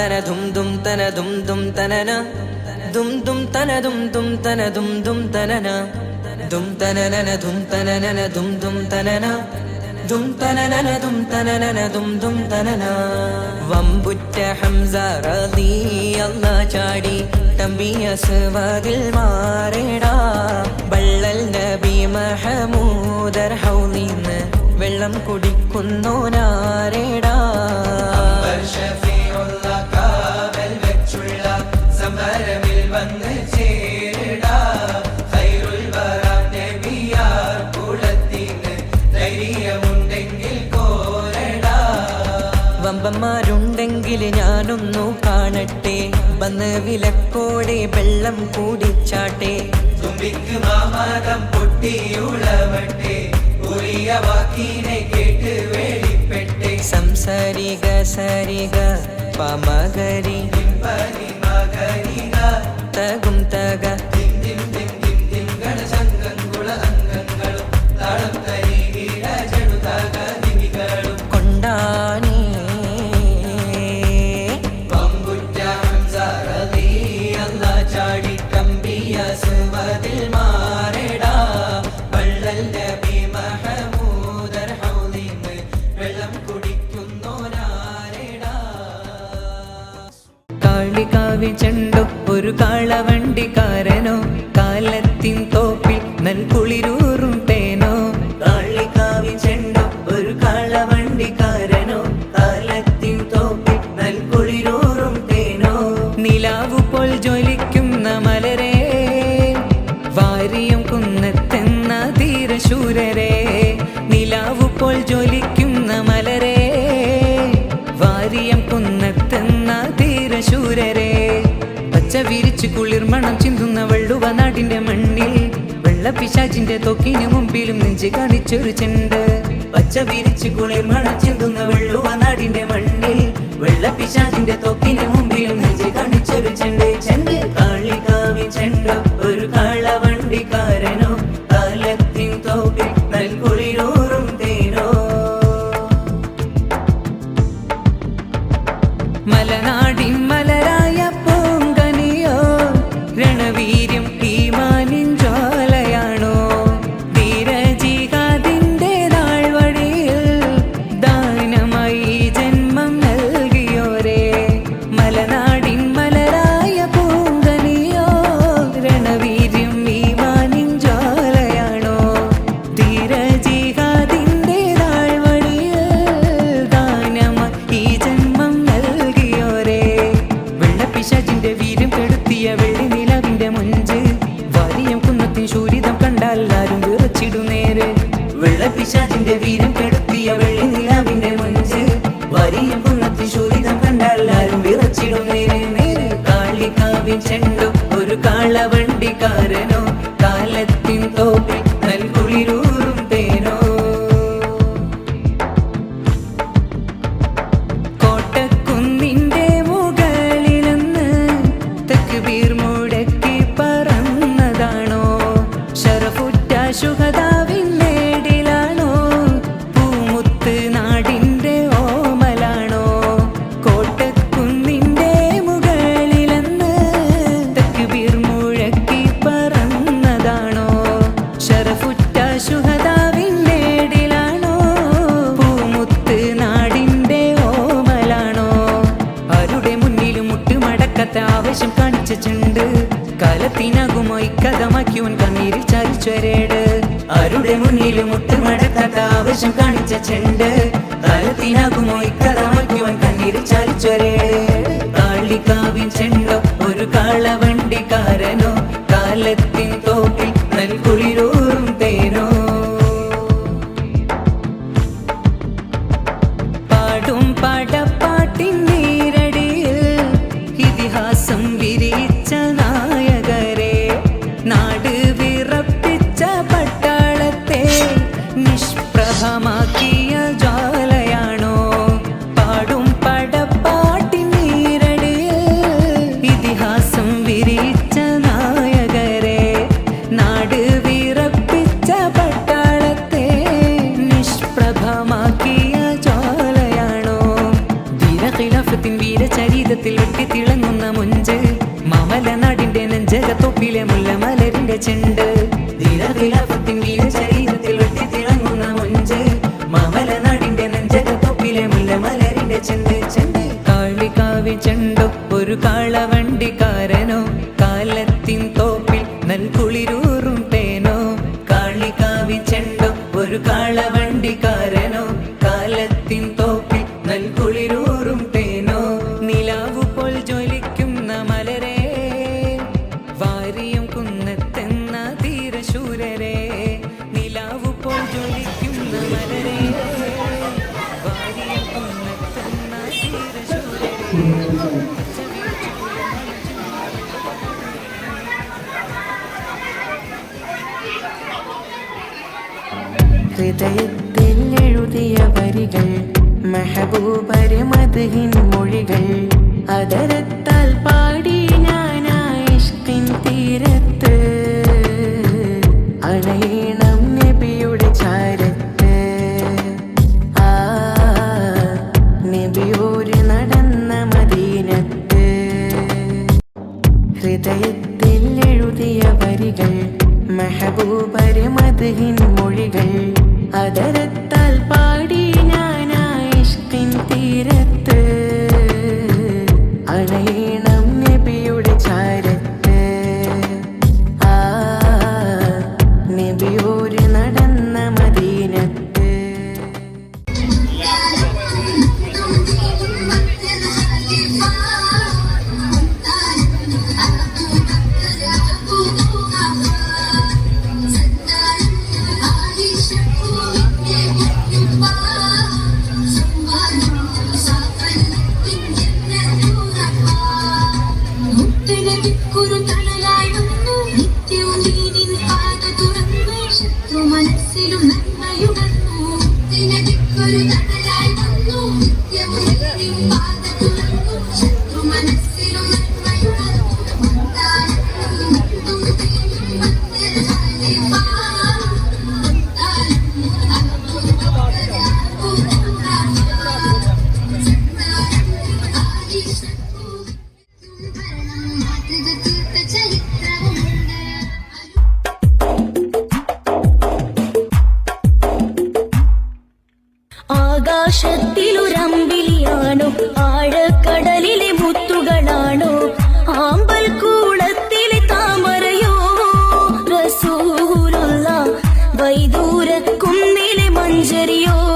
തന ദും ദും തന ദും ദും തനന. ദും ദും തന ദും ദും തന ദും ദും തനന. ദും തനനന ദും തനനന ദും ദും തനന. ദും തനനന ദും തനനന ദും ദും തനന. വമ്പുറ്റ ഹംസ റളിയല്ല ചാടി. തമ്പിയ സുവതിൽ മാറേടാ. ബള്ളൽ നബി മഹമൂദർ ഹൗലിന്ന് വെള്ളം കുടിക്കുന്നോനാരേടാ. വമ്പന്മാരുണ്ടെങ്കിൽ ഞാനൊന്നു കാണട്ടെ. വന്ന് വിലക്കോടെ വെള്ളം കൂടിച്ചാട്ടെ തുമ്പിക്ക് മാമാതം പൊട്ടിയുളവട്ടെ. ഉറിയ വാക്കിനെ കേട്ട് വേളിപ്പെട്ടെ சம்சரி க சரி க பமகரி. தகும் தக ചെണ്ടു വെള്ളപ്പിശാചിന്റെ തൊക്കിന് മുമ്പിലും നെഞ്ചു കാണിച്ചൊരു ചെണ്ട്. പച്ച വിരിച്ചു കുളിർമണം മണച്ചിന്തുന്ന വെള്ളുവ നാടിന്റെ മണ്ണിൽ. വെള്ളപ്പിശാചിന്റെ തൊക്കിന് മുമ്പിലും നെഞ്ചു കാണിച്ചൊരു ചെണ്ട്. let go. ദൂര കുന്നിലെ മഞ്ചരിയോ?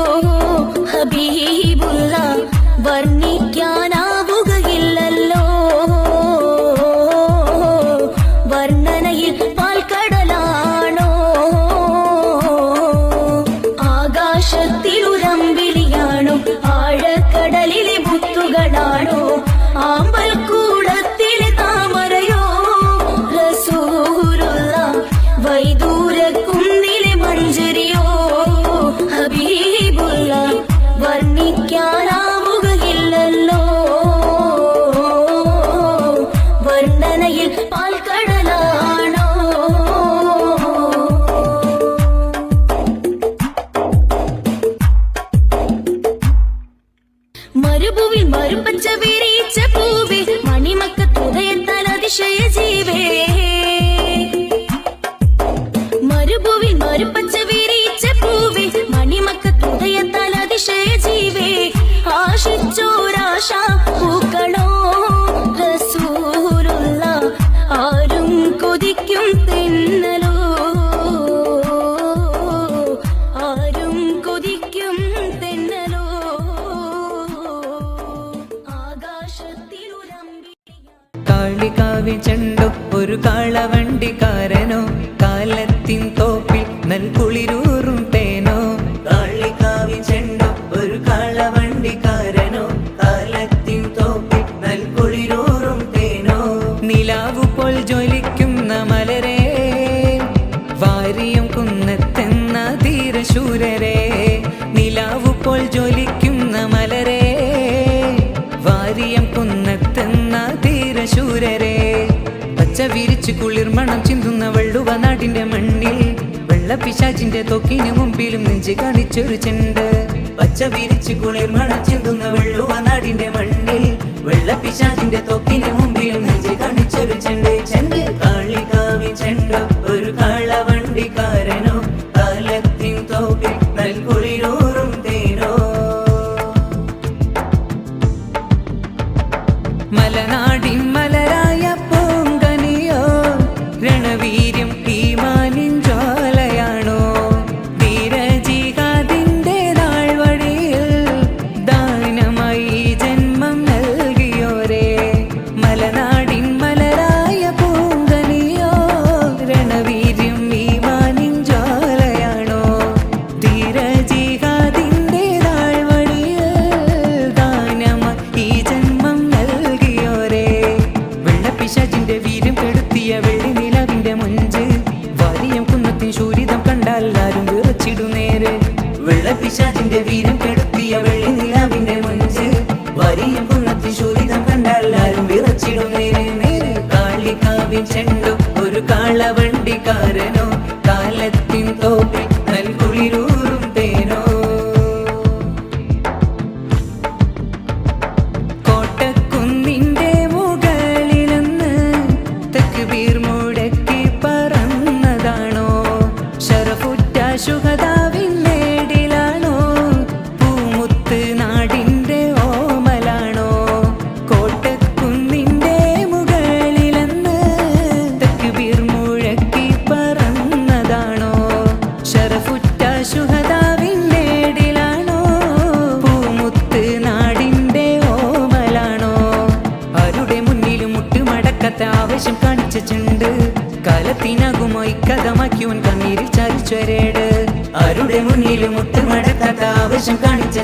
അതിശയ ജീവേ. മരുഭൂവിൽ മരുപ്പച്ച വിരിച്ച പൂവിൽ മണിമക്ക ഹൃദയത്താൽ അതിശയ ജീവേ. ആശിച്ചോരാശാ പിശാചിന്റെ തൊക്കിനു മുമ്പിലും നെഞ്ചു കാണിച്ചൊരു ചെണ്ട്. പച്ച വിരിച്ച് കുളിർ മണച്ചെന്തുന്ന വെള്ളുവ നാടിന്റെ മണ്ണിൽ. വെള്ള പിശാചിന്റെ തൊക്കിനു മുമ്പിലും നെഞ്ചു കാണിച്ചൊരു ചെണ്ട്.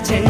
chen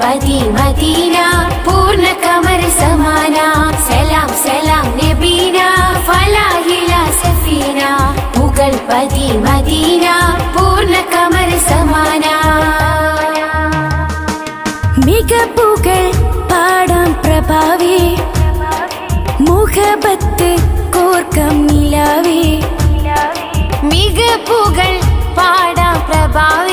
പതി മദീന പൂർണ കമർ സമാന. സലാം സലാം നബീന ഫലാഹില സഫീന. മുഗൾ പതി മദീന പൂർണ കമർ സമാന. മിക മികപ്പുകൾ പാടാം പ്രഭാവേ. മുഖപത്ത് കോർക്കം മിക മികപ്പുകൾ പാടാം പ്രഭാവേ.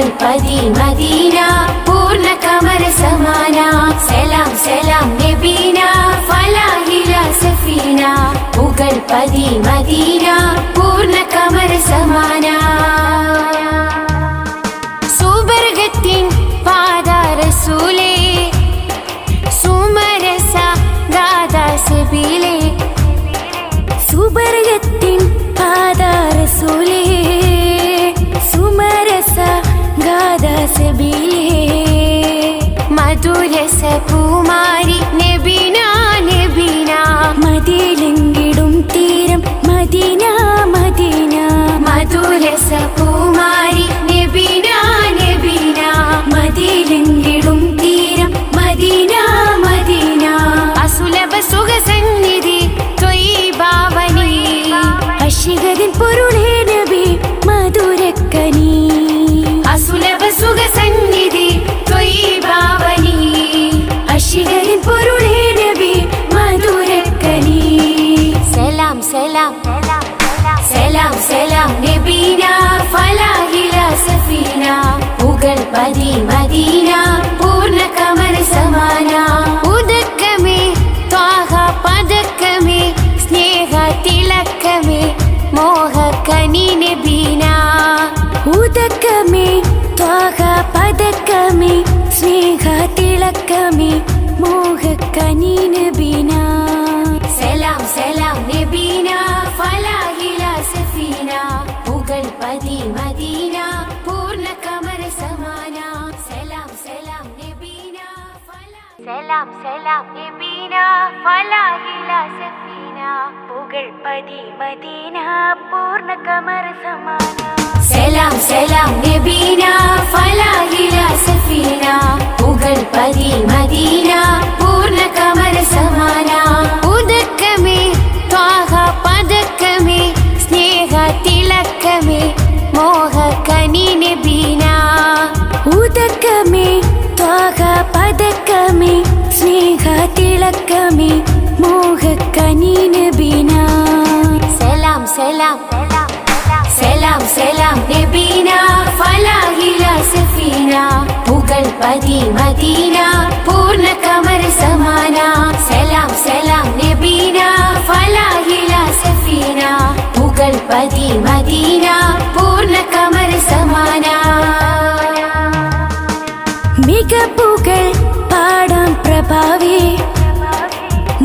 പുകൾപതി മദീന പൂർണ കമര സമാന. സലാം സലാം നബീന ഫലാഹില സഫീന. പുകൾപതി മദീന പൂർണ കമര സമാന. സുബർഗത്തിൻ റസൂലേ സുമരസ ഗാദാസബിലേ സുബർഗത്തിൻ പാദ സുമരസ ഗാദാസബിലേ മധുരസ പൂമാരി നബിന നബിന സലാം നബീന ഫലാഹില സഫീന പുകൾ പതി മദീന പൂർണ കമര സമാന ഉദക്കമേ ത്വാഹ പദക്കമേ സ്നേഹ തിലക്കമേ മോഹ കനി നബീന ഉദക്കമേ ത്വാഹ പദക്കമേ സ്നേഹ തിലക്കമേ മോഹ കനി നബീന മദീന പൂർണ കമര സമാന. സലാം സലാം നബീന സലാം സലാം നബീന ഫലാഹില സഫീന. പുകൾ പതി മദീന പൂർണ കമര സമാന. സലാം സലാം നബീന ഫലാഹില സഫീന. പുകൾ പതി മദീന പൂർണ കമര സമാന. ഉദക്കമേ ത്വാഹ പദക്കമേ സ്നേഹ തിളക്കമേ മോഹ കനി നബീന ഉദക്കമേ ത്വാഹ പദക്കമേ സ്നേഹ തിളക്കമേ മോഹ കനി നബീന സലാം സലാം. സലാം സലാം നബീന ഫലാഹില സഫീന പുകൾ പതി മദീന പൂർണ കമര സമാന. സലാം സലാം നബീന ഫലാഹില സഫീന പുകൾ പതി മദീന പൂർണ കമര സമാന. മികപ്പുകൾ പാടാം പ്രഭാവേ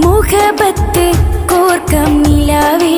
മുഖബത്ത് കോർക്കം നിലാവേ.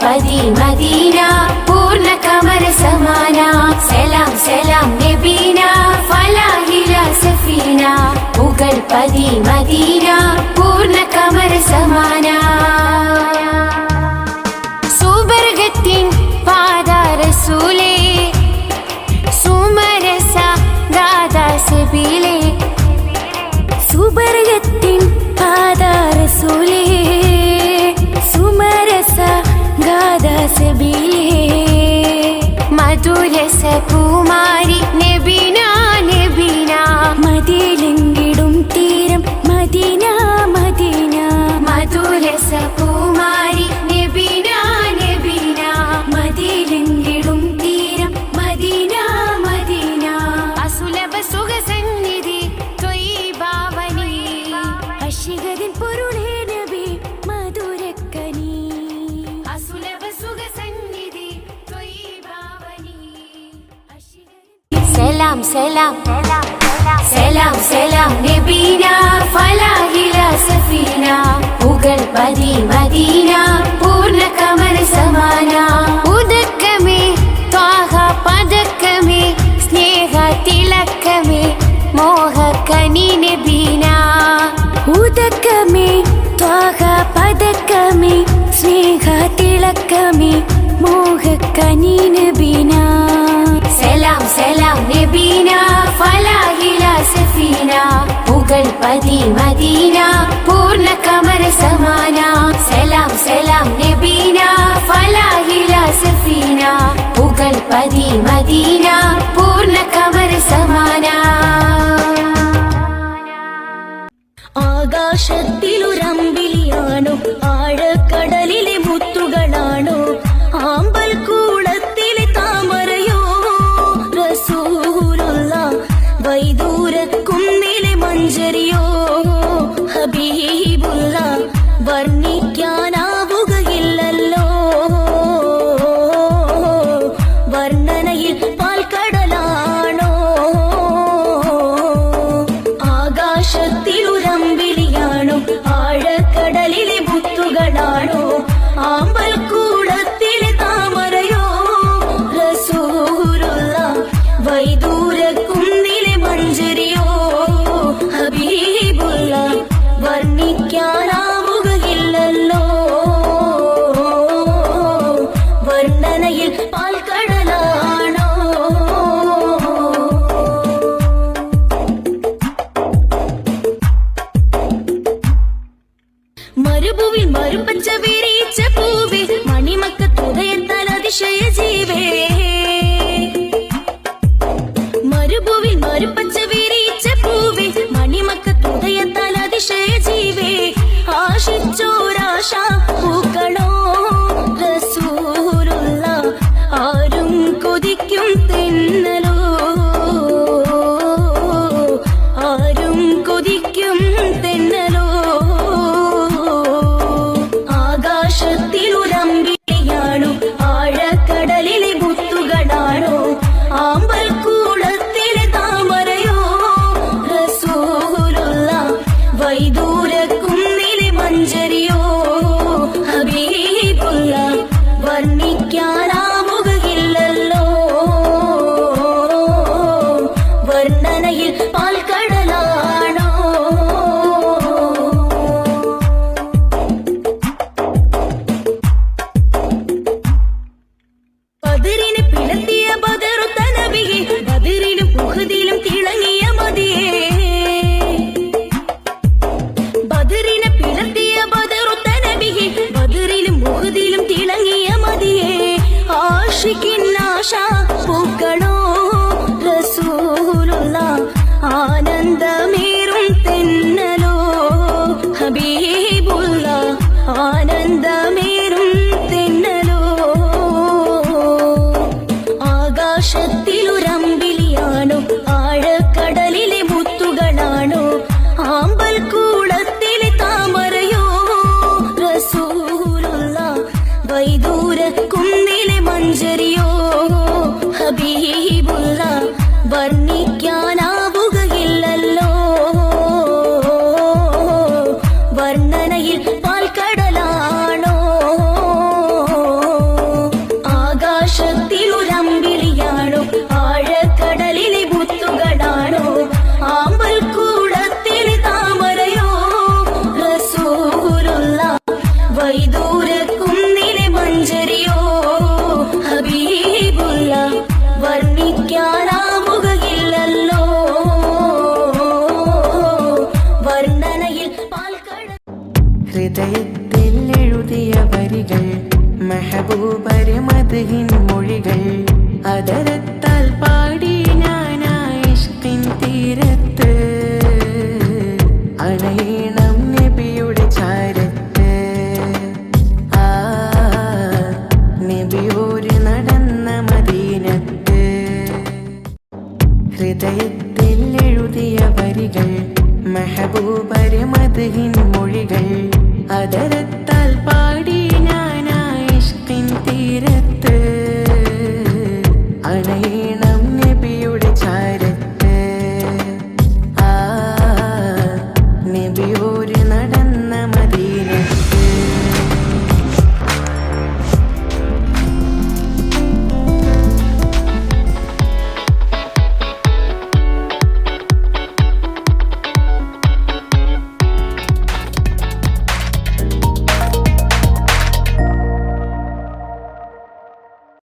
പതി മദീന പൂർണ കമര സമാന. സലാം സലാം നബീന ഫലാഹില സഫീന. മുഗൾ പതി മദീന പൂർണ കമര സമാന. കനി നബീന സലാം സലാം നബീന. ഫലാഹില സഫീന. മുഗൾ പതി മദീന. പൂർണ കമര സമാന. സലാം സലാം നബീന. ഫലാഹില സഫീന. മുഗൾ പതി മദീന. പൂർണ കമര സമാന. ആകാശത്തിലുരമ്പിളിയാണോ ആഴക്കടലിലെ മറുപച്ച വിരിച്ച പൂവേ മണിമക്ക തുതയെത്താൻ അതിശയ ജീവേ. பாதையில் ദൂര കുന്നിലെ മഞ്ചരിയോ?